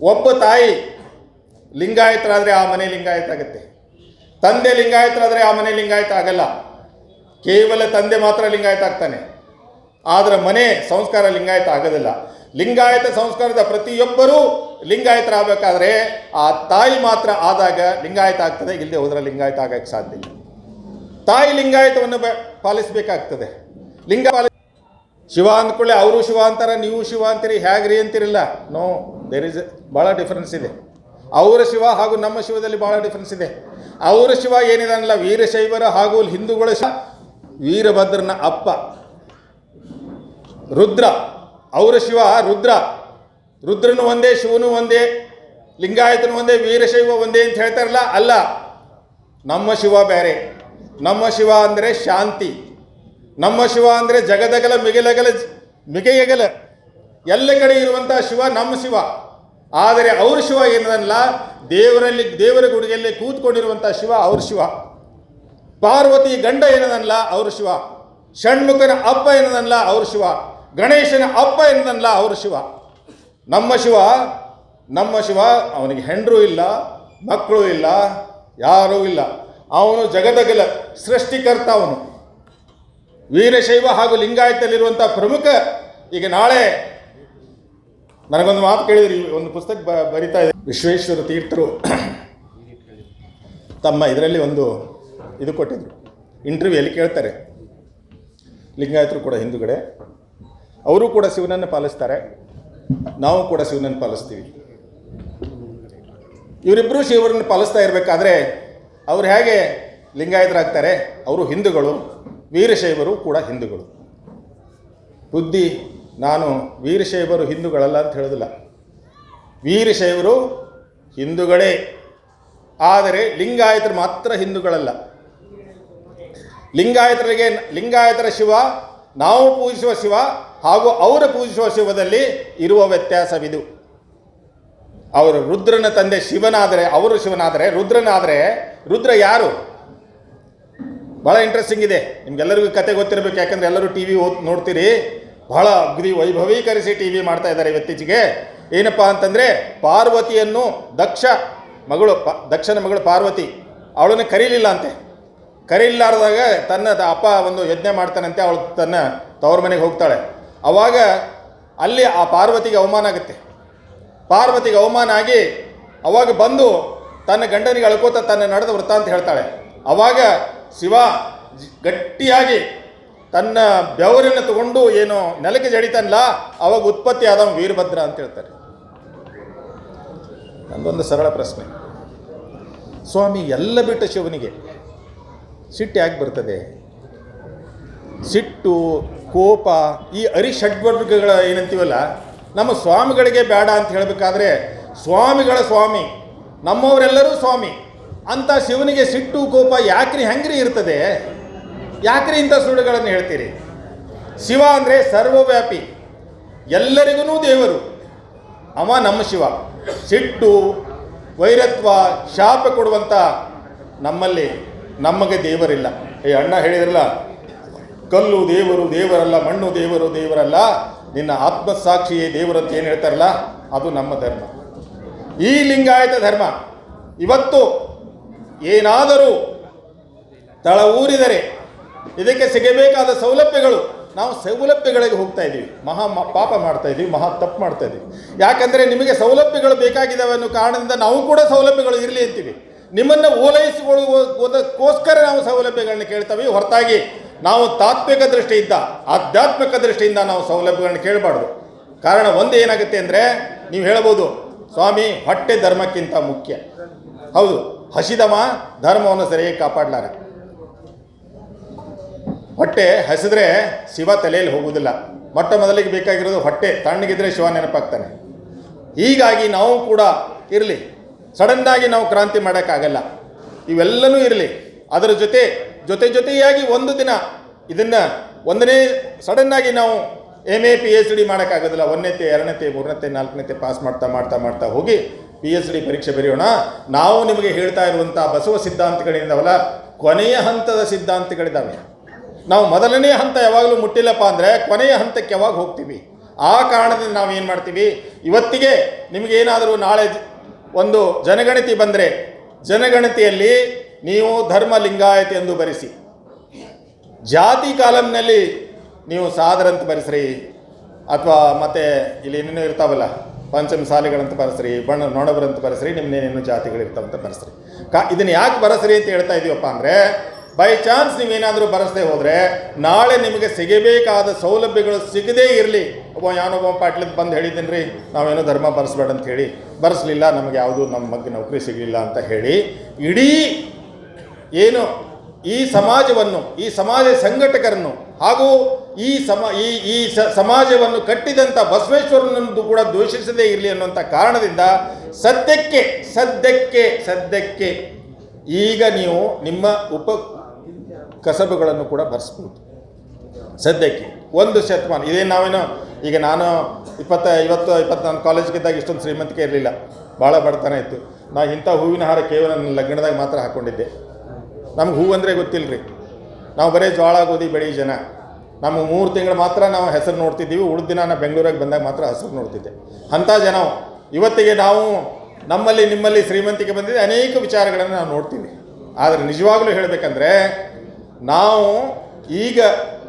ಒಬ್ಬ ತಾಯಿ ಲಿಂಗಾಯತರಾದರೆ ಆ ಮನೆ ಲಿಂಗಾಯತ ಆಗುತ್ತೆ. ತಂದೆ ಲಿಂಗಾಯತರಾದರೆ ಆ ಮನೆ ಲಿಂಗಾಯತ ಆಗಲ್ಲ. ಕೇವಲ ತಂದೆ ಮಾತ್ರ ಲಿಂಗಾಯತ ಆಗ್ತಾನೆ. ಆದರೆ ಮನೆ ಸಂಸ್ಕಾರ ಲಿಂಗಾಯತ ಆಗೋದಿಲ್ಲ. ಲಿಂಗಾಯತ ಸಂಸ್ಕಾರದ ಪ್ರತಿಯೊಬ್ಬರೂ ಲಿಂಗಾಯತರಾಗಬೇಕಾದ್ರೆ ಆ ತಾಯಿ ಮಾತ್ರ ಆದಾಗ ಲಿಂಗಾಯತ ಆಗ್ತದೆ ಇಲ್ಲದೆ ಹೋದ್ರೆ ಲಿಂಗಾಯತ ಆಗಕ್ಕೆ ಸಾಧ್ಯ ಇಲ್ಲ. ತಾಯಿ ಲಿಂಗಾಯತವನ್ನು ಪಾಲಿಸಬೇಕಾಗ್ತದೆ. ಲಿಂಗ ಶಿವ ಅಂದ್ಕೊಳ್ಳಿ, ಅವರು ಶಿವ ಅಂತಾರ, ನೀವು ಶಿವ ಅಂತೀರಿ, ಹೇಗ್ರಿ ಅಂತಿರಲ್ಲ. ನೋ ದೇರ್ ಇಸ್ ಭಾಳ ಡಿಫ್ರೆನ್ಸ್ ಇದೆ. ಅವರ ಶಿವ ಹಾಗೂ ನಮ್ಮ ಶಿವದಲ್ಲಿ ಭಾಳ ಡಿಫ್ರೆನ್ಸ್ ಇದೆ. ಅವರ ಶಿವ ಏನಿದಾನಲ್ಲ ವೀರಶೈವರ ಹಾಗೂ ಹಿಂದೂಗಳ ಶಿವ, ವೀರಭದ್ರನ ಅಪ್ಪ. ರುದ್ರ, ಅವರ ಶಿವ ರುದ್ರ. ರುದ್ರನು ಒಂದೇ, ಶಿವನು ಒಂದೇ, ಲಿಂಗಾಯತನು ಒಂದೇ, ವೀರಶೈವ ಒಂದೇ ಅಂತ ಹೇಳ್ತಾರಲ್ಲ, ಅಲ್ಲ, ನಮ್ಮ ಶಿವ ಬೇರೆ. ನಮ್ಮ ಶಿವ ಅಂದರೆ ಶಾಂತಿ. ನಮ್ಮ ಶಿವ ಅಂದರೆ ಜಗದಗಲ ಮಿಗಲಗಲ ಮಿಗೆಯಗಲ. ಎಲ್ಲ ಕಡೆ ಇರುವಂಥ ಶಿವ ನಮ್ಮ ಶಿವ. ಆದರೆ ಅವ್ರ ಶಿವ ಏನದಲ್ಲ, ದೇವರಲ್ಲಿ, ದೇವರ ಗುಡಿಯಲ್ಲಿ ಕೂತ್ಕೊಂಡಿರುವಂಥ ಶಿವ ಅವ್ರ ಶಿವ. ಪಾರ್ವತಿ ಗಂಡ ಏನದಲ್ಲ, ಅವ್ರ ಶಿವ. ಷಣ್ಮುಖನ ಅಪ್ಪ ಏನದಲ್ಲ, ಅವ್ರ ಶಿವ. ಗಣೇಶನ ಅಪ್ಪ ಏನದಲ್ಲ, ಅವ್ರ ಶಿವ. ನಮ್ಮ ಶಿವ ನಮ್ಮ ಶಿವ ಅವನಿಗೆ ಹೆಂಡರು ಇಲ್ಲ, ಮಕ್ಕಳು ಇಲ್ಲ, ಯಾರೂ ಇಲ್ಲ. ಅವನು ಜಗದಗಲ, ಸೃಷ್ಟಿಕರ್ತ ಅವನು. ವೀರಶೈವ ಹಾಗೂ ಲಿಂಗಾಯತಲ್ಲಿರುವಂಥ ಪ್ರಮುಖ, ಈಗ ನಾಳೆ ನನಗೊಂದು ಮಾತು ಕೇಳಿದ್ರಿ, ಒಂದು ಪುಸ್ತಕ ಬ, ಬರಿತಾ ಇದೆ ವಿಶ್ವೇಶ್ವರ ತೀರ್ಥರು ತಮ್ಮ ಇದರಲ್ಲಿ ಒಂದು ಇದು ಕೊಟ್ಟಿದ್ರು. ಇಂಟರ್ವ್ಯೂಯಲ್ಲಿ ಕೇಳ್ತಾರೆ. ಲಿಂಗಾಯತರು ಕೂಡ ಹಿಂದುಗಡೆ. ಅವರು ಕೂಡ ಶಿವನನ್ನು ಪಾಲಿಸ್ತಾರೆ. ನಾವು ಕೂಡ ಶಿವನನ್ನು ಪಾಲಿಸ್ತೀವಿ. ಇವರಿಬ್ಬರು ಶಿವರನ್ನು ಪಾಲಿಸ್ತಾ ಇರಬೇಕಾದ್ರೆ, ಅವ್ರು ಹೇಗೆ ಲಿಂಗಾಯತರಾಗ್ತಾರೆ? ಅವರು ಹಿಂದೂಗಳು. ವೀರಶೈವರು ಕೂಡ ಹಿಂದೂಗಳು. ಬುದ್ಧಿ, ನಾನು ವೀರಶೈವರು ಹಿಂದೂಗಳಲ್ಲ ಅಂತ ಹೇಳೋದಿಲ್ಲ. ವೀರಶೈವರು ಹಿಂದೂಗಳೇ. ಆದರೆ ಲಿಂಗಾಯತರು ಮಾತ್ರ ಹಿಂದೂಗಳಲ್ಲ. ಲಿಂಗಾಯತರಿಗೆ, ಲಿಂಗಾಯತರ ಶಿವ, ನಾವು ಪೂಜಿಸುವ ಶಿವ ಹಾಗೂ ಅವರು ಪೂಜಿಸುವ ಶಿವದಲ್ಲಿ ಇರುವ ವ್ಯತ್ಯಾಸವಿದು. ಅವರು ರುದ್ರನ ತಂದೆ ಶಿವನಾದರೆ, ಅವರು ಶಿವನಾದರೆ, ರುದ್ರನಾದರೆ ರುದ್ರ ಯಾರು? ಭಾಳ ಇಂಟ್ರೆಸ್ಟಿಂಗ್ ಇದೆ. ನಿಮ್ಗೆಲ್ಲರಿಗೂ ಕತೆ ಗೊತ್ತಿರಬೇಕು, ಯಾಕಂದ್ರೆ ಎಲ್ಲರೂ ಟಿ ವಿ ಓದ್ ನೋಡ್ತೀರಿ. ಬಹಳ ಅಗ್ದಿ ವೈಭವೀಕರಿಸಿ ಟಿ ವಿ ಮಾಡ್ತಾ ಇದ್ದಾರೆ ಇತ್ತೀಚೆಗೆ. ಏನಪ್ಪ ಅಂತಂದರೆ, ಪಾರ್ವತಿಯನ್ನು ದಕ್ಷ ಮಗಳು, ಪ, ದಕ್ಷನ ಮಗಳು ಪಾರ್ವತಿ, ಅವಳನ್ನು ಕರೀಲಿಲ್ಲ ಅಂತೆ. ಕರೀಲಾರ್ದಾಗ ತನ್ನ ಅಪ್ಪ ಒಂದು ಯಜ್ಞ ಮಾಡ್ತಾನಂತೆ, ಅವಳು ತನ್ನ ತವ್ರ ಮನೆಗೆ ಹೋಗ್ತಾಳೆ. ಅವಾಗ ಅಲ್ಲಿ ಆ ಪಾರ್ವತಿಗೆ ಅವಮಾನ ಆಗುತ್ತೆ. ಪಾರ್ವತಿಗೆ ಅವಮಾನ ಆಗಿ ಅವಾಗ ಬಂದು ತನ್ನ ಗಂಡನಿಗೆ ಅಳ್ಕೋತ ತನ್ನ ನಡೆದ ವೃತ್ತ ಅಂತ ಹೇಳ್ತಾಳೆ. ಅವಾಗ ಶಿವ ಗಟ್ಟಿಯಾಗಿ ತನ್ನ ಬೆವರನ್ನು ತಗೊಂಡು ಏನು ನೆಲಕ್ಕೆ ಜಡಿತಾನಲ್ಲ, ಅವಾಗ ಉತ್ಪತ್ತಿ ಆದವ ವೀರಭದ್ರ ಅಂತ ಹೇಳ್ತಾರೆ. ನಂದೊಂದು ಸರಳ ಪ್ರಶ್ನೆ. ಸ್ವಾಮಿ, ಎಲ್ಲ ಬಿಟ್ಟ ಶಿವನಿಗೆ ಸಿಟ್ಟು ಯಾಕೆ ಬರ್ತದೆ? ಸಿಟ್ಟು, ಕೋಪ, ಈ ಅರಿಷಡ್ವರ್ಗಗಳ ಏನಂತೀವಲ್ಲ, ನಮ್ಮ ಸ್ವಾಮಿಗಳಿಗೆ ಬೇಡ ಅಂತ ಹೇಳಬೇಕಾದ್ರೆ, ಸ್ವಾಮಿಗಳ ಸ್ವಾಮಿ, ನಮ್ಮವರೆಲ್ಲರೂ ಸ್ವಾಮಿ. ಅಂತ ಶಿವನಿಗೆ ಸಿಟ್ಟು, ಕೋಪ ಯಾಕ್ರಿ ಹೆಂಗ್ರಿ ಇರ್ತದೆ? ಯಾಕ್ರಿ ಇಂಥ ಸುಳ್ಳುಗಳನ್ನು ಹೇಳ್ತೀರಿ? ಶಿವ ಅಂದರೆ ಸರ್ವವ್ಯಾಪಿ ಎಲ್ಲರಿಗೂ ದೇವರು. ಅವ ನಮ್ಮ ಶಿವ. ಸಿಟ್ಟು, ವೈರತ್ವ, ಶಾಪ ಕೊಡುವಂಥ ನಮ್ಮಲ್ಲಿ ನಮಗೆ ದೇವರಿಲ್ಲ. ಏ ಅಣ್ಣ ಹೇಳಿದ್ರಲ್ಲ, ಕಲ್ಲು ದೇವರು ದೇವರಲ್ಲ, ಮಣ್ಣು ದೇವರು ದೇವರಲ್ಲ, ನಿನ್ನ ಆತ್ಮಸಾಕ್ಷಿಯೇ ದೇವರು ಅಂತ ಏನು ಹೇಳ್ತಾರಲ್ಲ, ಅದು ನಮ್ಮ ಧರ್ಮ. ಈ ಲಿಂಗಾಯತ ಧರ್ಮ. ಇವತ್ತು ಏನಾದರೂ ತಳ ಊರಿದರೆ ಇದಕ್ಕೆ ಸಿಗಬೇಕಾದ ಸೌಲಭ್ಯಗಳು, ನಾವು ಸೌಲಭ್ಯಗಳಿಗೆ ಹೋಗ್ತಾ ಇದ್ದೀವಿ. ಮಹಾ ಪಾಪ ಮಾಡ್ತಾ ಇದ್ದೀವಿ, ಮಹಾ ತಪ್ಪು ಮಾಡ್ತಾ ಇದ್ದೀವಿ. ಯಾಕಂದರೆ ನಿಮಗೆ ಸೌಲಭ್ಯಗಳು ಬೇಕಾಗಿದ್ದಾವೆ ಅನ್ನೋ ಕಾರಣದಿಂದ ನಾವು ಕೂಡ ಸೌಲಭ್ಯಗಳು ಇರಲಿ ಅಂತೀವಿ. ನಿಮ್ಮನ್ನು ಓಲೈಸಿಕೊಳ್ಳುವುದಕ್ಕೋಸ್ಕರ ನಾವು ಸೌಲಭ್ಯಗಳನ್ನ ಕೇಳ್ತೇವೆ. ಹೊರತಾಗಿ ನಾವು ತಾತ್ವಿಕ ದೃಷ್ಟಿಯಿಂದ, ಆಧ್ಯಾತ್ಮಿಕ ದೃಷ್ಟಿಯಿಂದ ನಾವು ಸೌಲಭ್ಯಗಳನ್ನ ಕೇಳಬಾರ್ದು. ಕಾರಣ ಒಂದು ಏನಾಗುತ್ತೆ ಅಂದರೆ, ನೀವು ಹೇಳ್ಬೋದು, ಸ್ವಾಮಿ ಹೊಟ್ಟೆ ಧರ್ಮಕ್ಕಿಂತ ಮುಖ್ಯ. ಹೌದು. ಹಸಿದವ ಧರ್ಮವನ್ನು ಸರಿಯಾಗಿ ಕಾಪಾಡಲಾರ. ಹೊಟ್ಟೆ ಹಸಿದ್ರೆ ಶಿವ ತಲೆಯಲ್ಲಿ ಹೋಗುವುದಿಲ್ಲ. ಮೊಟ್ಟ ಮೊದಲಿಗೆ ಬೇಕಾಗಿರೋದು ಹೊಟ್ಟೆ, ತಣ್ಣಗಿದ್ರೆ ಶಿವ ನೆನಪಾಗ್ತಾನೆ. ಹೀಗಾಗಿ ನಾವು ಕೂಡ ಇರಲಿ. ಸಡನ್ನಾಗಿ ನಾವು ಕ್ರಾಂತಿ ಮಾಡೋಕ್ಕಾಗಲ್ಲ. ಇವೆಲ್ಲನೂ ಇರಲಿ. ಅದರ ಜೊತೆ ಜೊತೆ ಜೊತೆಯಾಗಿ ಒಂದು ದಿನ ಇದನ್ನು ಒಂದನೇ, ಸಡನ್ನಾಗಿ ನಾವು M A P H D ಮಾಡೋಕ್ಕಾಗೋದಿಲ್ಲ. ಒಂದನೇತೆ ಎರಡನೇತೆ ಮೂರನೇತೆ ನಾಲ್ಕನೇತೆ ಪಾಸ್ ಮಾಡ್ತಾ ಮಾಡ್ತಾ ಮಾಡ್ತಾ ಹೋಗಿ ಪಿ ಎಚ್ ಡಿ ಪರೀಕ್ಷೆ ಬರೆಯೋಣ. ನಾವು ನಿಮಗೆ ಹೇಳ್ತಾ ಇರುವಂಥ ಬಸವ ಸಿದ್ಧಾಂತಗಳಿಂದವಲ್ಲ, ಕೊನೆಯ ಹಂತದ ಸಿದ್ಧಾಂತಗಳಿದ್ದಾವೆ ನಾವು ಮೊದಲನೇ ಹಂತ ಯಾವಾಗಲೂ ಮುಟ್ಟಿಲ್ಲಪ್ಪ ಅಂದರೆ ಕೊನೆಯ ಹಂತಕ್ಕೆ ಯಾವಾಗ ಹೋಗ್ತೀವಿ? ಆ ಕಾರಣದಿಂದ ನಾವು ಏನು ಮಾಡ್ತೀವಿ? ಇವತ್ತಿಗೆ ನಿಮಗೇನಾದರೂ ನಾಳೆ ಒಂದು ಜನಗಣತಿ ಬಂದರೆ, ಜನಗಣತಿಯಲ್ಲಿ ನೀವು ಧರ್ಮ ಲಿಂಗಾಯತ್ ಎಂದು ಬರೆಸಿ. ಜಾತಿ ಕಾಲಂನಲ್ಲಿ ನೀವು ಸಾದರಂತ ಬರೆಸ್ರಿ. ಅಥವಾ ಮತ್ತೆ ಇಲ್ಲಿ ಏನೇನೋ ಇರ್ತಾವಲ್ಲ ಪಂಚಮ ಸಾಲಿಗಳಂತ ಬರೆಸ್ರಿ ಬಣ್ಣ ನೊಣಬರಂತ ಬರೆಸ್ರಿ ನಿಮ್ಮನ್ನೇನೇನು ಜಾತಿಗಳಿರ್ತಾವಂತ ಬರೆಸ್ರಿ ಕಾ, ಇದನ್ನು ಯಾಕೆ ಬರೆಸ್ರಿ ಅಂತ ಹೇಳ್ತಾ ಇದೀವಪ್ಪ ಅಂದರೆ ಬೈ ಚಾನ್ಸ್ ನೀವೇನಾದರೂ ಬರೆಸದೆ ಹೋದರೆ, ನಾಳೆ ನಿಮಗೆ ಸಿಗಬೇಕಾದ ಸೌಲಭ್ಯಗಳು ಸಿಗದೇ ಇರಲಿ. ಒಬ್ಬ ಯಾನೊಬ್ಬ ಪಾಟ್ಲಿಂದ ಬಂದು ಹೇಳಿದ್ದೀನಿ ರೀ ನಾವೇನೋ ಧರ್ಮ ಬರೆಸ್ಬೇಡ ಅಂತ ಹೇಳಿ. ಬರೆಸಲಿಲ್ಲ, ನಮಗೆ ಯಾವುದು ನಮ್ಮ ಬಗ್ಗೆ ನೌಕರಿ ಸಿಗಲಿಲ್ಲ ಅಂತ ಹೇಳಿ, ಇಡೀ ಏನು ಈ ಸಮಾಜವನ್ನು, ಈ ಸಮಾಜ ಸಂಘಟಕರನ್ನು ಹಾಗೂ ಈ ಸಮ ಈ ಈ ಸಮಾಜವನ್ನು ಕಟ್ಟಿದಂಥ ಬಸವೇಶ್ವರನನ್ನು ಕೂಡ ದ್ವೇಷಿಸದೇ ಇರಲಿ ಅನ್ನುವಂಥ ಕಾರಣದಿಂದ ಸದ್ಯಕ್ಕೆ ಸದ್ಯಕ್ಕೆ ಸದ್ಯಕ್ಕೆ ಈಗ ನೀವು ನಿಮ್ಮ ಉಪ ಕಸಬುಗಳನ್ನು ಕೂಡ ಬರೆಸ್ಬೋದು. ಸದ್ಯಕ್ಕೆ ಒಂದು ಶತಮಾನ. ಇದೇನು ನಾವೇನೋ ಈಗ ನಾನು ಇಪ್ಪತ್ತ ಇವತ್ತು ಇಪ್ಪತ್ತೊಂದು ಕಾಲೇಜ್ಗಿದ್ದಾಗ ಇಷ್ಟೊಂದು ಶ್ರೀಮಂತಿಕೆ ಇರಲಿಲ್ಲ. ಭಾಳ ಬಡತನ ಇತ್ತು. ನಾನು ಇಂಥ ಹೂವಿನ ಹಾರ ಕೇವಲ ನನ್ನ ಲಗ್ನದಾಗ ಮಾತ್ರ ಹಾಕ್ಕೊಂಡಿದ್ದೆ ನಮ್ಗೆ ಹೂವು ಅಂದರೆ ಗೊತ್ತಿಲ್ಲ ರೀ ನಾವು ಬರೀ ಜೋಳ ಗೋಧಿ ಬೆಳಿ ಜನ. ನಮ್ಮ ಮೂರು ತಿಂಗಳು ಮಾತ್ರ ನಾವು ಹೆಸರು ನೋಡ್ತಿದ್ದೀವಿ. ಉಳಿದ ದಿನ ನಾನು ಬೆಂಗಳೂರಿಗೆ ಬಂದಾಗ ಮಾತ್ರ ಹೆಸರು ನೋಡ್ತಿದ್ದೆ. ಅಂಥ ಜನ ಇವತ್ತಿಗೆ ನಾವು ನಮ್ಮಲ್ಲಿ, ನಿಮ್ಮಲ್ಲಿ ಶ್ರೀಮಂತಿಕೆ ಬಂದಿದೆ ಅನೇಕ ವಿಚಾರಗಳನ್ನು ನಾವು ನೋಡ್ತೀವಿ. ಆದರೆ ನಿಜವಾಗಲೂ ಹೇಳಬೇಕಂದ್ರೆ, ನಾವು ಈಗ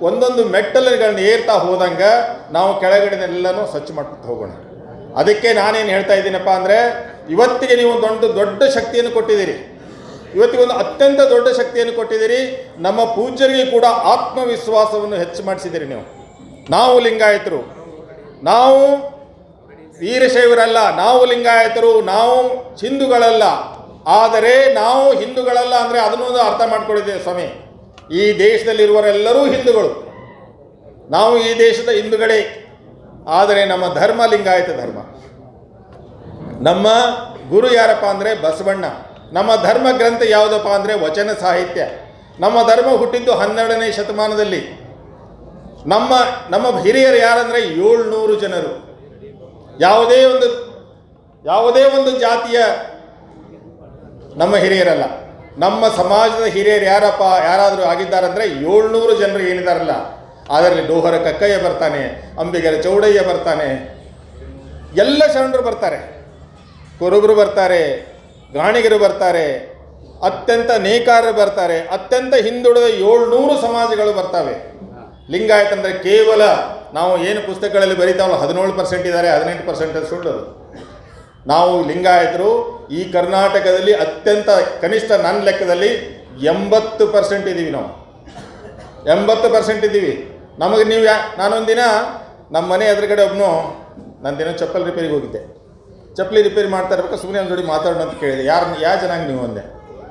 ಒಂದೊಂದು ಮೆಟ್ಟಲುಗಳನ್ನ ಏರ್ತಾ ಹೋದಂಗೆ ನಾವು ಕೆಳಗಡೆನೆಲ್ಲನೂ ಸ್ವಚ್ಛ ಮಾಡ್ತಾ ಹೋಗೋಣ. ಅದಕ್ಕೆ ನಾನೇನು ಹೇಳ್ತಾ ಇದ್ದೀನಪ್ಪ ಅಂದರೆ, ಇವತ್ತಿಗೆ ನೀವು ಒಂದು ದೊಡ್ಡ ದೊಡ್ಡ ಶಕ್ತಿಯನ್ನು ಕೊಟ್ಟಿದ್ದೀರಿ. ಇವತ್ತಿಗೆ ಒಂದು ಅತ್ಯಂತ ದೊಡ್ಡ ಶಕ್ತಿಯನ್ನು ಕೊಟ್ಟಿದ್ದೀರಿ. ನಮ್ಮ ಪೂಜ್ಯರಿಗೆ ಕೂಡ ಆತ್ಮವಿಶ್ವಾಸವನ್ನು ಹೆಚ್ಚು ಮಾಡಿಸಿದ್ದೀರಿ ನೀವು. ನಾವು ಲಿಂಗಾಯತರು. ನಾವು ವೀರಶೈವರಲ್ಲ, ನಾವು ಲಿಂಗಾಯತರು, ನಾವು ಹಿಂದೂಗಳಲ್ಲ. ಆದರೆ ನಾವು ಹಿಂದೂಗಳಲ್ಲ ಅಂದರೆ ಅದನ್ನೊಂದು ಅರ್ಥ ಮಾಡ್ಕೊಂಡಿದ್ದೇವೆ ಸ್ವಾಮಿ. ಈ ದೇಶದಲ್ಲಿರುವರೆಲ್ಲರೂ ಹಿಂದೂಗಳು. ನಾವು ಈ ದೇಶದ ಹಿಂದೂಗಳೇ. ಆದರೆ ನಮ್ಮ ಧರ್ಮ ಲಿಂಗಾಯತ ಧರ್ಮ. ನಮ್ಮ ಗುರು ಯಾರಪ್ಪ ಅಂದರೆ ಬಸವಣ್ಣ. ನಮ್ಮ ಧರ್ಮ ಗ್ರಂಥ ಯಾವುದಪ್ಪ ಅಂದರೆ ವಚನ ಸಾಹಿತ್ಯ. ನಮ್ಮ ಧರ್ಮ ಹುಟ್ಟಿದ್ದು ಹನ್ನೆರಡನೇ ಶತಮಾನದಲ್ಲಿ. ನಮ್ಮ ನಮ್ಮ ಹಿರಿಯರು ಯಾರಂದರೆ ಏಳ್ನೂರು ಜನರು. ಯಾವುದೇ ಒಂದು ಯಾವುದೇ ಒಂದು ಜಾತಿಯ ನಮ್ಮ ಹಿರಿಯರಲ್ಲ. ನಮ್ಮ ಸಮಾಜದ ಹಿರಿಯರು ಯಾರಪ್ಪ, ಯಾರಾದರೂ ಆಗಿದ್ದಾರಂದರೆ ಏಳ್ನೂರು ಜನರು ಏನಿದಾರಲ್ಲ. ಅದರಲ್ಲಿ ಡೋಹರ ಕಕ್ಕಯ್ಯ ಬರ್ತಾನೆ, ಅಂಬಿಗರ ಚೌಡಯ್ಯ ಬರ್ತಾನೆ. ಎಲ್ಲ ಶರಣರು ಬರ್ತಾರೆ. ಕುರುಬರು ಬರ್ತಾರೆ. ಗಾಣಿಗರು ಬರ್ತಾರೆ, ಅತ್ಯಂತ ನೇಕಾರರು ಬರ್ತಾರೆ, ಅತ್ಯಂತ ಹಿಂದುಳಿದ ಏಳ್ನೂರು ಸಮಾಜಗಳು ಬರ್ತವೆ. ಲಿಂಗಾಯತ್ ಅಂದರೆ ಕೇವಲ ನಾವು ಏನು ಪುಸ್ತಕಗಳಲ್ಲಿ ಬರೀತಾವಲ್ಲ, ಹದಿನೇಳು ಪರ್ಸೆಂಟ್ ಇದ್ದಾರೆ, ಹದಿನೆಂಟು ಪರ್ಸೆಂಟ್ ಸುಳ್ಳು ನಾವು ಲಿಂಗಾಯತರು ಈ ಕರ್ನಾಟಕದಲ್ಲಿ ಅತ್ಯಂತ ಕನಿಷ್ಠ ನನ್ನ ಲೆಕ್ಕದಲ್ಲಿ ಎಂಬತ್ತು ಪರ್ಸೆಂಟ್ ಇದ್ದೀವಿ ನಾವು. ಎಂಬತ್ತು ಪರ್ಸೆಂಟ್ ಇದ್ದೀವಿ. ನಮಗೆ ನೀವು ಯಾ ನಾನೊಂದಿನ ನಮ್ಮ ಮನೆ ಎದುರುಗಡೆ ಒಬ್ಬನು ನಾನು ದಿನ ಚಪ್ಪಲ್ ರಿಪೇರಿಗೆ ಹೋಗಿದ್ದೆ. ಚಪ್ಪಲಿ ರಿಪೇರಿ ಮಾಡ್ತಾ ಇರ್ಬೇಕು ಸುಮ್ಮನೆ ಒಂದು ಜೋಡಿ ಮಾತಾಡೋಣ ಅಂತ ಕೇಳಿದೆ. ಯಾರು ಯಾವ ಜನಾಂಗ ನೀವು ಅಂದೆ?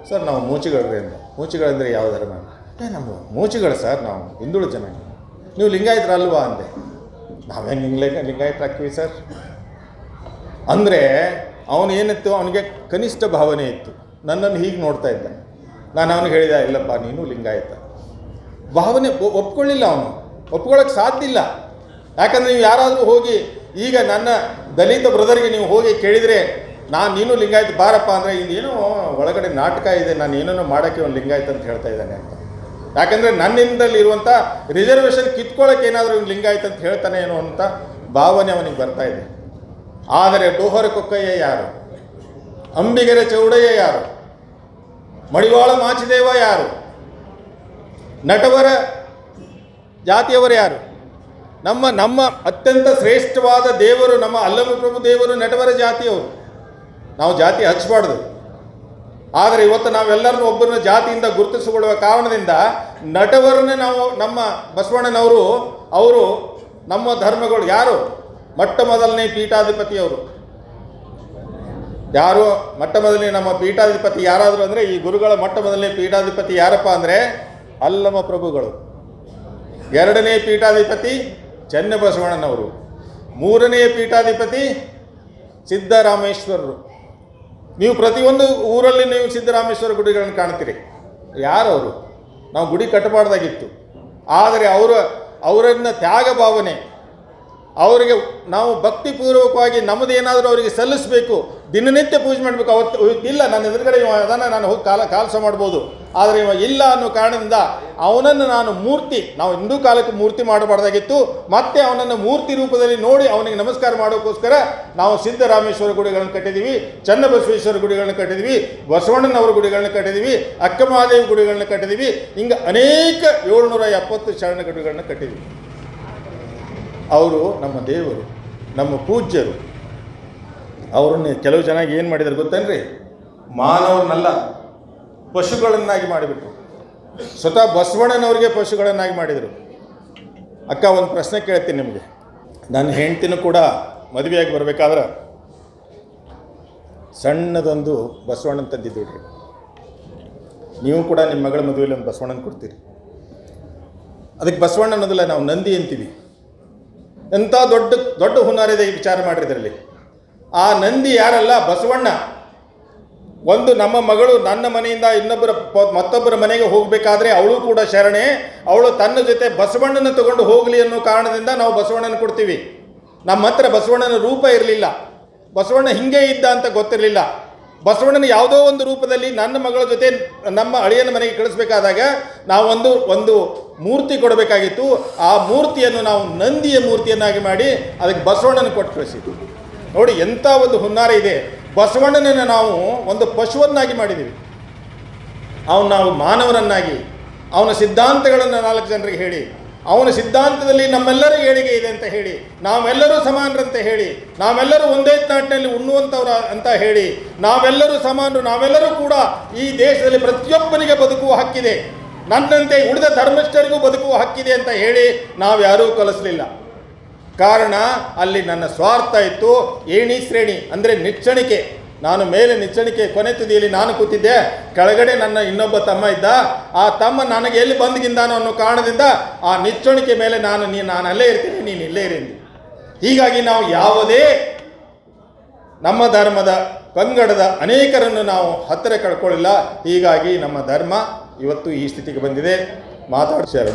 ಸರ್, ನಾವು ಮೂಚಿಗಳ್ರಿ ಅಂದೆ. ಮೂಚಿಗಳಂದರೆ ಯಾವ ಧರ್ಮ ಏ, ನಮ್ಮ ಮೂಚಿಗಳು ಸರ್, ನಾವು ಹಿಂದುಳು ಜನಾಂಗ. ನೀವು ಲಿಂಗಾಯತರಲ್ವಾ ಅಂದೆ. ನಾವು ಹೆಂಗೆ ಲಿಂಗ ಲಿಂಗಾಯತ್ರ ಹಾಕ್ತೀವಿ ಸರ್? ಅಂದರೆ, ಅವನು ಏನಿತ್ತು, ಅವನಿಗೆ ಕನಿಷ್ಠ ಭಾವನೆ ಇತ್ತು. ನನ್ನನ್ನು ಹೀಗೆ ನೋಡ್ತಾ ಇದ್ದ. ನಾನು ಅವನಿಗೆ ಹೇಳಿದೆ, ಇಲ್ಲಪ್ಪ, ನೀನು ಲಿಂಗಾಯತ. ಭಾವನೆ ಒಪ್ಕೊಳ್ಳಿಲ್ಲ ಅವನು. ಒಪ್ಕೊಳ್ಳೋಕೆ ಸಾಧ್ಯ ಇಲ್ಲ. ಯಾಕಂದರೆ ನೀವು ಯಾರಾದರೂ ಹೋಗಿ, ಈಗ ನನ್ನ ದಲಿತ ಬ್ರದರ್ಗೆ ನೀವು ಹೋಗಿ ಕೇಳಿದರೆ, ನಾನು ನೀನು ಲಿಂಗಾಯತ ಬಾರಪ್ಪ ಅಂದರೆ ಇನ್ನೇನೋ ಒಳಗಡೆ ನಾಟಕ ಇದೆ, ನಾನು ಏನೇನೋ ಮಾಡೋಕ್ಕೆ ಒಂದು ಲಿಂಗಾಯತ ಅಂತ ಹೇಳ್ತಾ ಇದ್ದಾನೆ ಅಂತ. ಯಾಕಂದರೆ ನನ್ನಿಂದಲ್ಲಿರುವಂಥ ರಿಸರ್ವೇಷನ್ ಕಿತ್ಕೊಳ್ಳೋಕೆ ಏನಾದರೂ ಇವ್ನು ಲಿಂಗಾಯತ ಅಂತ ಹೇಳ್ತಾನೆ ಏನೋ ಅಂತ ಭಾವನೆ ಅವನಿಗೆ ಬರ್ತಾ ಇದೆ. ಆದರೆ ಡೋಹರ ಕೊಕ್ಕಯ್ಯ ಯಾರು? ಅಂಬಿಗರ ಚೌಡಯ್ಯ ಯಾರು? ಮಡಿವಾಳ ಮಾಚಿದೇವ ಯಾರು? ನಟವರ ಜಾತಿಯವರು ಯಾರು? ನಮ್ಮ ನಮ್ಮ ಅತ್ಯಂತ ಶ್ರೇಷ್ಠವಾದ ದೇವರು, ನಮ್ಮ ಅಲ್ಲಮ ಪ್ರಭು ದೇವರು ನಟವರ ಜಾತಿಯವರು ನಾವು ಜಾತಿ ಹಚ್ಚಬಾರ್ದು ಆದರೆ ಇವತ್ತು ನಾವೆಲ್ಲರನ್ನು ಒಬ್ಬರನ್ನ ಜಾತಿಯಿಂದ ಗುರುತಿಸಿಕೊಳ್ಳುವ ಕಾರಣದಿಂದ ನಟವರನ್ನೇ ನಾವು, ನಮ್ಮ ಬಸವಣ್ಣನವರು, ಅವರು ನಮ್ಮ ಧರ್ಮಗಳು ಯಾರು? ಮೊಟ್ಟ ಮೊದಲನೇ ಪೀಠಾಧಿಪತಿಯವರು ಯಾರು? ಮೊಟ್ಟ ಮೊದಲನೇ ನಮ್ಮ ಪೀಠಾಧಿಪತಿ ಯಾರಾದರೂ ಅಂದರೆ, ಈ ಗುರುಗಳ ಮೊಟ್ಟ ಮೊದಲನೇ ಪೀಠಾಧಿಪತಿ ಯಾರಪ್ಪ ಅಂದರೆ ಅಲ್ಲಮ ಪ್ರಭುಗಳು. ಎರಡನೇ ಪೀಠಾಧಿಪತಿ ಚನ್ನಬಸವಣ್ಣನವರು ಮೂರನೇ ಪೀಠಾಧಿಪತಿ ಸಿದ್ದರಾಮೇಶ್ವರರು. ನೀವು ಪ್ರತಿಯೊಂದು ಊರಲ್ಲಿ ನೀವು ಸಿದ್ದರಾಮೇಶ್ವರ ಗುಡಿಗಳನ್ನು ಕಾಣ್ತೀರಿ. ಯಾರವರು? ನಾವು ಗುಡಿ ಕಟ್ಟಬಾರ್ದಾಗಿತ್ತು. ಆದರೆ ಅವರ, ಅವರನ್ನ ತ್ಯಾಗ ಭಾವನೆ ಅವರಿಗೆ ನಾವು ಭಕ್ತಿಪೂರ್ವಕವಾಗಿ ನಮ್ಮದೇನಾದರೂ ಅವರಿಗೆ ಸಲ್ಲಿಸಬೇಕು, ದಿನನಿತ್ಯ ಪೂಜೆ ಮಾಡಬೇಕು, ಅವತ್ತು ಇಲ್ಲ, ನನ್ನ ಎದುರುಗಡೆ ಇವ ಅದನ್ನು ನಾನು ಹೋಗಿ ಕಾಲ ಕಾಲಸ ಮಾಡ್ಬೋದು. ಆದರೆ ಇವ ಇಲ್ಲ ಅನ್ನೋ ಕಾರಣದಿಂದ ಅವನನ್ನು ನಾನು ಮೂರ್ತಿ, ನಾವು ಹಿಂದೂ ಕಾಲಕ್ಕೆ ಮೂರ್ತಿ ಮಾಡಬಾರ್ದಾಗಿತ್ತು, ಮತ್ತೆ ಅವನನ್ನು ಮೂರ್ತಿ ರೂಪದಲ್ಲಿ ನೋಡಿ ಅವನಿಗೆ ನಮಸ್ಕಾರ ಮಾಡೋಕ್ಕೋಸ್ಕರ ನಾವು ಸಿದ್ದರಾಮೇಶ್ವರ ಗುಡಿಗಳನ್ನು ಕಟ್ಟಿದ್ದೀವಿ, ಚನ್ನಬಸವೇಶ್ವರ ಗುಡಿಗಳನ್ನು ಕಟ್ಟಿದ್ದೀವಿ, ಬಸವಣ್ಣನವರ ಗುಡಿಗಳನ್ನ ಕಟ್ಟಿದ್ದೀವಿ, ಅಕ್ಕಮಹಾದೇವಿ ಗುಡಿಗಳನ್ನು ಕಟ್ಟಿದ್ದೀವಿ, ಹಿಂಗೆ ಅನೇಕ ಏಳ್ನೂರ ಎಪ್ಪತ್ತು ಶರಣ ಗುಡಿಗಳನ್ನು ಕಟ್ಟಿದ್ದೀವಿ. ಅವರು ನಮ್ಮ ದೇವರು, ನಮ್ಮ ಪೂಜ್ಯರು. ಅವರನ್ನು ಕೆಲವು ಜನ ಏನು ಮಾಡಿದ್ದಾರೆ ಗೊತ್ತೇನ್ರಿ? ಮಾನವರನ್ನೆಲ್ಲ ಪಶುಗಳನ್ನಾಗಿ ಮಾಡಿಬಿಟ್ರು. ಸ್ವತಃ ಬಸವಣ್ಣನವ್ರಿಗೆ ಪಶುಗಳನ್ನಾಗಿ ಮಾಡಿದರು. ಅಕ್ಕ, ಒಂದು ಪ್ರಶ್ನೆ ಕೇಳ್ತೀನಿ ನಿಮಗೆ. ನನ್ನ ಹೆಂಡ್ತಿನೂ ಕೂಡ ಮದುವೆಯಾಗಿ ಬರಬೇಕಾದ್ರೆ ಸಣ್ಣದೊಂದು ಬಸವಣ್ಣನ ತಂದಿದ್ದು ಬಿಡ್ರಿ. ನೀವು ಕೂಡ ನಿಮ್ಮ ಮಗಳ ಮದುವೆಯಲ್ಲಿ ಒಂದು ಬಸವಣ್ಣನ ಕೊಡ್ತೀರಿ. ಅದಕ್ಕೆ ಬಸವಣ್ಣ ಅನ್ನೋದಿಲ್ಲ ನಾವು ನಂದಿ ಅಂತೀವಿ. ಎಂಥ ದೊಡ್ಡ ದೊಡ್ಡ ಹುನ್ನಾರಿದೆ ಈ ವಿಚಾರ ಮಾಡಿರಿ ಆ ನಂದಿ ಯಾರಲ್ಲ? ಬಸವಣ್ಣ. ಒಂದು ನಮ್ಮ ಮಗಳು ನನ್ನ ಮನೆಯಿಂದ ಇನ್ನೊಬ್ಬರ ಮತ್ತೊಬ್ಬರ ಮನೆಗೆ ಹೋಗಬೇಕಾದ್ರೆ ಅವಳು ಕೂಡ ಶರಣೆ. ಅವಳು ತನ್ನ ಜೊತೆ ಬಸವಣ್ಣನ ತಗೊಂಡು ಹೋಗಲಿ ಅನ್ನೋ ಕಾರಣದಿಂದ ನಾವು ಬಸವಣ್ಣನ ಕೊಡ್ತೀವಿ. ನಮ್ಮ ಹತ್ರ ಬಸವಣ್ಣನ ರೂಪ ಇರಲಿಲ್ಲ. ಬಸವಣ್ಣ ಹಿಂಗೆ ಇದ್ದ ಅಂತ ಗೊತ್ತಿರಲಿಲ್ಲ. ಬಸವಣ್ಣನ ಯಾವುದೋ ಒಂದು ರೂಪದಲ್ಲಿ ನನ್ನ ಮಗಳ ಜೊತೆ ನಮ್ಮ ಅಳಿಯನ ಮನೆಗೆ ಕಳಿಸ್ಬೇಕಾದಾಗ ನಾವೊಂದು, ಒಂದು ಮೂರ್ತಿ ಕೊಡಬೇಕಾಗಿತ್ತು. ಆ ಮೂರ್ತಿಯನ್ನು ನಾವು ನಂದಿಯ ಮೂರ್ತಿಯನ್ನಾಗಿ ಮಾಡಿ ಅದಕ್ಕೆ ಬಸವಣ್ಣನ ಕೊಟ್ಟು ಕಳಿಸಿದ್ವಿ ನೋಡಿ ಎಂಥ ಒಂದು ಹುನ್ನಾರ ಇದೆ. ಬಸವಣ್ಣನನ್ನು ನಾವು ಒಂದು ಪಶುವನ್ನಾಗಿ ಮಾಡಿದ್ದೀವಿ. ಅವನು ನಾವು ಮಾನವರನ್ನಾಗಿ ಅವನ ಸಿದ್ಧಾಂತಗಳನ್ನು ನಾಲ್ಕು ಜನರಿಗೆ ಹೇಳಿ, ಅವನ ಸಿದ್ಧಾಂತದಲ್ಲಿ ನಮ್ಮೆಲ್ಲರ ಏಳಿಗೆ ಇದೆ ಅಂತ ಹೇಳಿ, ನಾವೆಲ್ಲರೂ ಸಮಾನರಂತೆ ಹೇಳಿ, ನಾವೆಲ್ಲರೂ ಒಂದೇ ನಾಟಿನಲ್ಲಿ ಉಣ್ಣುವಂಥವ್ರ ಅಂತ ಹೇಳಿ, ನಾವೆಲ್ಲರೂ ಸಮಾನರು, ನಾವೆಲ್ಲರೂ ಕೂಡ ಈ ದೇಶದಲ್ಲಿ ಪ್ರತಿಯೊಬ್ಬನಿಗೆ ಬದುಕುವ ಹಕ್ಕಿದೆ. ನನ್ನಂತೆ ಉಳಿದ ಧರ್ಮಸ್ಥರಿಗೂ ಬದುಕುವ ಹಕ್ಕಿದೆ ಅಂತ ಹೇಳಿ ನಾವು ಯಾರೂ ಕಲಿಸಲಿಲ್ಲ. ಕಾರಣ ಅಲ್ಲಿ ನನ್ನ ಸ್ವಾರ್ಥ ಇತ್ತು. ಏಣಿ ಶ್ರೇಣಿ ಅಂದರೆ ನಿಚ್ಚಣಿಕೆ. ನಾನು ಮೇಲೆ ನಿಚ್ಚಣಿಕೆ ಕೊನೆ ತುದಿಯಲ್ಲಿ ನಾನು ಕೂತಿದ್ದೆ. ಕೆಳಗಡೆ ನನ್ನ ಇನ್ನೊಬ್ಬ ತಮ್ಮ ಇದ್ದ. ಆ ತಮ್ಮ ನನಗೆ ಎಲ್ಲಿ ಬಂದಗಿಂದಾನೋ ಅನ್ನೋ ಕಾರಣದಿಂದ ಆ ನಿಚ್ಚಣಿಕೆ ಮೇಲೆ ನಾನು ನೀನು ನಾನು ಅಲ್ಲೇ ಇರ್ತೀನಿ, ನೀನು ಇಲ್ಲೇ ಇರಿಂದ ಹೀಗಾಗಿ ನಾವು ಯಾವುದೇ ನಮ್ಮ ಧರ್ಮದ ಪಂಗಡದ ಅನೇಕರನ್ನು ನಾವು ಹತ್ತಿರ ಕಳ್ಕೊಳ್ಳಿಲ್ಲ. ಹೀಗಾಗಿ ನಮ್ಮ ಧರ್ಮ ಇವತ್ತು ಈ ಸ್ಥಿತಿಗೆ ಬಂದಿದೆ. ಮಾತಾಡಿಸ್ಯಾರ